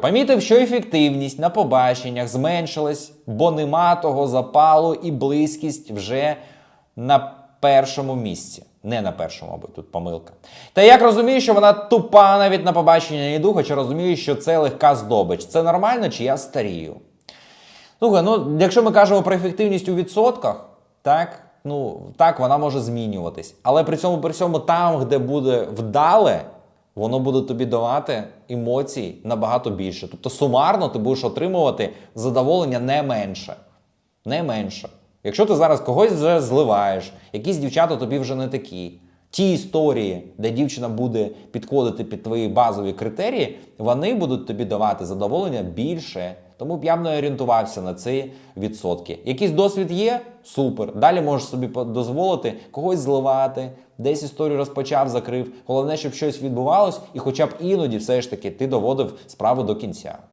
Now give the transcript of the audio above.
Помітив, що ефективність на побаченнях зменшилась, бо нема того запалу і близькість вже на першому місці. Не на першому, аби тут помилка. Та як розумію, що вона тупа навіть на побачення не йду, хоча розумію, що це легка здобич. Це нормально чи я старію? Слухай, ну якщо ми кажемо про ефективність у відсотках, так, ну так, вона може змінюватись. Але при цьому при всьому там, де буде вдале, воно буде тобі давати емоцій набагато більше. Тобто сумарно ти будеш отримувати задоволення не менше. Не менше. Якщо ти зараз когось вже зливаєш, якісь дівчата тобі вже не такі. Ті історії, де дівчина буде підходити під твої базові критерії, вони будуть тобі давати задоволення більше. Тому б я б не орієнтувався на ці відсотки. Якийсь досвід є? Супер. Далі можеш собі дозволити когось зливати, десь історію розпочав, закрив. Головне, щоб щось відбувалось, і хоча б іноді все ж таки ти доводив справу до кінця.